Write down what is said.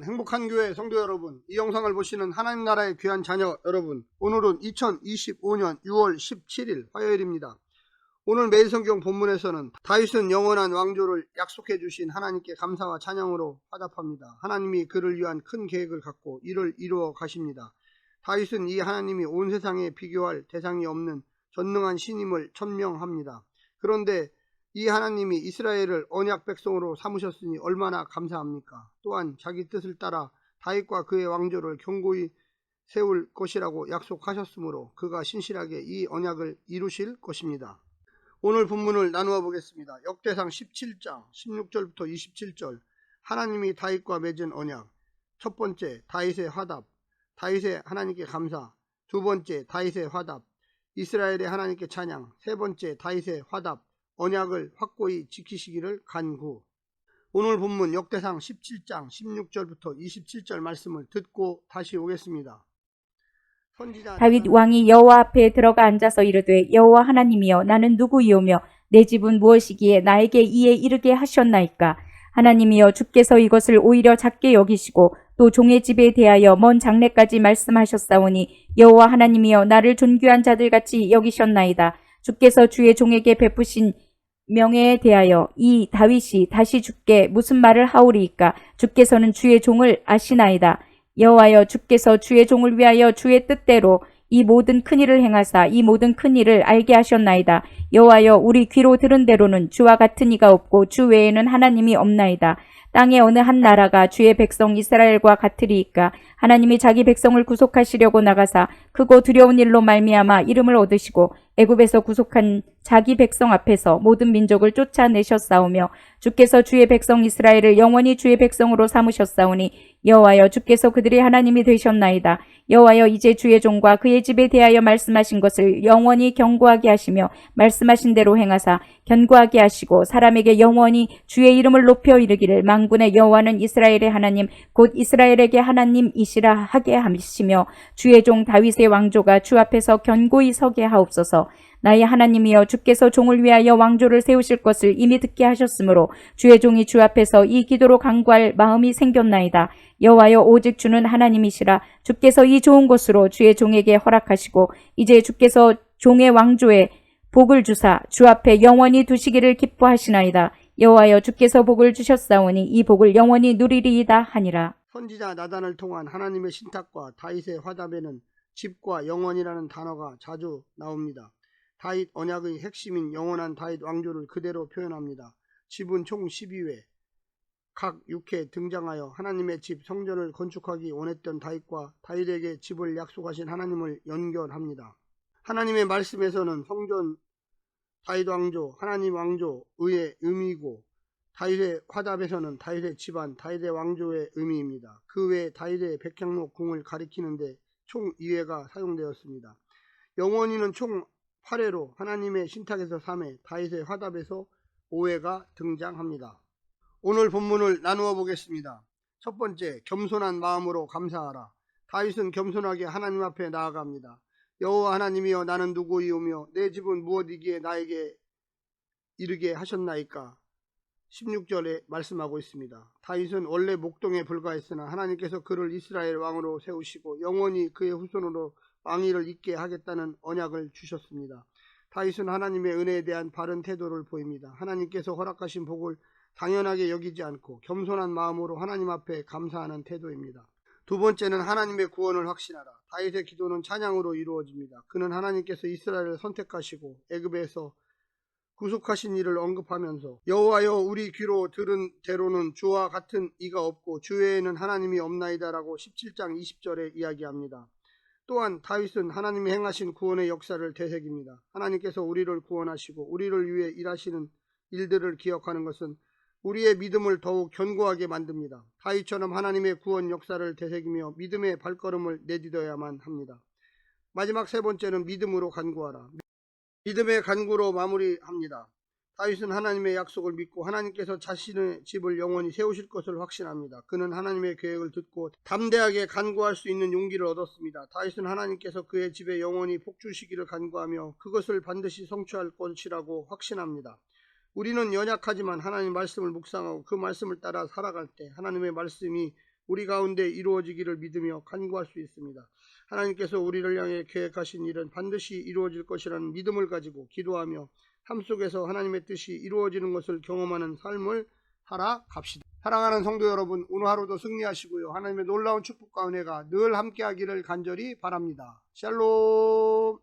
거룩한 교회 성도 여러분, 이 영상을 보시는 하나님 나라의 귀한 자녀 여러분, 오늘은 2025년 6월 17일 화요일입니다. 오늘 매일 성경 본문에서는 다윗은 영원한 왕조를 약속해 주신 하나님께 감사와 찬양으로 화답합니다. 하나님이 그를 위한 큰 계획을 갖고 이를 이루어 가십니다. 다윗은 이 하나님이 온 세상에 비교할 대상이 없는 전능한 신임을 천명합니다. 그런데 이 하나님이 이스라엘을 언약 백성으로 삼으셨으니 얼마나 감사합니까? 또한 자기 뜻을 따라 다윗과 그의 왕조를 견고히 세울 것이라고 약속하셨으므로 그가 신실하게 이 언약을 이루실 것입니다. 오늘 본문을 나누어 보겠습니다. 역대상 17장 16절부터 27절. 하나님이 다윗과 맺은 언약. 첫 번째 다윗의 화답. 다윗의 하나님께 감사. 두 번째 다윗의 화답. 이스라엘의 하나님께 찬양. 세 번째 다윗의 화답 언약을 확고히 지키시기를 간구 오늘 본문 역대상 17장 16절부터 27절 말씀을 듣고 다시 오겠습니다. 다윗 왕이 여호와 앞에 들어가 앉아서 이르되 여호와 하나님이여 나는 누구이오며 내 집은 무엇이기에 나에게 이에 이르게 하셨나이까 하나님이여 주께서 이것을 오히려 작게 여기시고 또 종의 집에 대하여 먼 장래까지 말씀하셨사오니 여호와 하나님이여 나를 존귀한 자들 같이 여기셨나이다 주께서 주의 종에게 베푸신 명예에 대하여 이 다윗이 다시 주께 무슨 말을 하오리이까 주께서는 주의 종을 아시나이다 여호와여 주께서 주의 종을 위하여 주의 뜻대로 이 모든 큰 일을 행하사 이 모든 큰 일을 알게 하셨나이다. 여호와여 우리 귀로 들은 대로는 주와 같은 이가 없고 주 외에는 하나님이 없나이다. 땅의 어느 한 나라가 주의 백성 이스라엘과 같으리이까 하나님이 자기 백성을 구속하시려고 나가사 크고 두려운 일로 말미암아 이름을 얻으시고 애굽에서 구속한 자기 백성 앞에서 모든 민족을 쫓아내셨사오며 주께서 주의 백성 이스라엘을 영원히 주의 백성으로 삼으셨사오니 여호와여 주께서 그들의 하나님이 되셨나이다. 여호와여 이제 주의 종과 그의 집에 대하여 말씀하신 것을 영원히 경고하게 하시며 말씀하신 대로 행하사 견고하게 하시고 사람에게 영원히 주의 이름을 높여 이르기를 망군의 여호와는 이스라엘의 하나님 곧 이스라엘에게 하나님이시라 하게 하시며 주의 종 다윗의 왕조가 주 앞에서 견고히 서게 하옵소서. 나의 하나님이여 주께서 종을 위하여 왕조를 세우실 것을 이미 듣게 하셨으므로 주의 종이 주 앞에서 이 기도로 간구할 마음이 생겼나이다. 여호와여 오직 주는 하나님이시라 주께서 이 좋은 것으로 주의 종에게 허락하시고 이제 주께서 종의 왕조에 복을 주사 주 앞에 영원히 두시기를 기뻐하시나이다. 여호와여 주께서 복을 주셨사오니 이 복을 영원히 누리리이다 하니라. 선지자 나단을 통한 하나님의 신탁과 다윗의 화답에는 집과 영원이라는 단어가 자주 나옵니다. 다윗 언약의 핵심인 영원한 다윗 왕조를 그대로 표현합니다. 집은 총 12회, 각 6회 등장하여 하나님의 집 성전을 건축하기 원했던 다윗과 다윗에게 집을 약속하신 하나님을 연결합니다. 하나님의 말씀에서는 성전 다윗 왕조, 하나님 왕조의 의미이고 다윗의 화답에서는 다윗의 집안, 다윗의 왕조의 의미입니다. 그 외에 다윗의 백향로 궁을 가리키는데 총 2회가 사용되었습니다. 영원히는 총 8회로 하나님의 신탁에서 3회, 다윗의 화답에서 5회가 등장합니다. 오늘 본문을 나누어 보겠습니다. 첫 번째, 겸손한 마음으로 감사하라. 다윗은 겸손하게 하나님 앞에 나아갑니다. 여호와 하나님이여 나는 누구이오며 내 집은 무엇이기에 나에게 이르게 하셨나이까? 16절에 말씀하고 있습니다. 다윗은 원래 목동에 불과했으나 하나님께서 그를 이스라엘 왕으로 세우시고 영원히 그의 후손으로 왕위를 잇게 하겠다는 언약을 주셨습니다. 다윗은 하나님의 은혜에 대한 바른 태도를 보입니다. 하나님께서 허락하신 복을 당연하게 여기지 않고 겸손한 마음으로 하나님 앞에 감사하는 태도입니다. 두 번째는 하나님의 구원을 확신하라. 다윗의 기도는 찬양으로 이루어집니다. 그는 하나님께서 이스라엘을 선택하시고 애굽에서 구속하신 일을 언급하면서 여호와여 우리 귀로 들은 대로는 주와 같은 이가 없고 주 외에는 하나님이 없나이다라고 17장 20절에 이야기합니다. 또한 다윗은 하나님이 행하신 구원의 역사를 되새깁니다. 하나님께서 우리를 구원하시고 우리를 위해 일하시는 일들을 기억하는 것은 우리의 믿음을 더욱 견고하게 만듭니다. 다윗처럼 하나님의 구원 역사를 되새기며 믿음의 발걸음을 내딛어야만 합니다. 마지막 세 번째는 믿음으로 간구하라. 믿음의 간구로 마무리합니다. 다윗은 하나님의 약속을 믿고 하나님께서 자신의 집을 영원히 세우실 것을 확신합니다. 그는 하나님의 계획을 듣고 담대하게 간구할 수 있는 용기를 얻었습니다. 다윗은 하나님께서 그의 집에 영원히 복주시기를 간구하며 그것을 반드시 성취할 것이라고 확신합니다. 우리는 연약하지만 하나님 말씀을 묵상하고 그 말씀을 따라 살아갈 때 하나님의 말씀이 우리 가운데 이루어지기를 믿으며 간구할 수 있습니다. 하나님께서 우리를 향해 계획하신 일은 반드시 이루어질 것이라는 믿음을 가지고 기도하며 삶 속에서 하나님의 뜻이 이루어지는 것을 경험하는 삶을 살아갑시다. 사랑하는 성도 여러분, 오늘 하루도 승리하시고요. 하나님의 놀라운 축복과 은혜가 늘 함께하기를 간절히 바랍니다. 샬롬.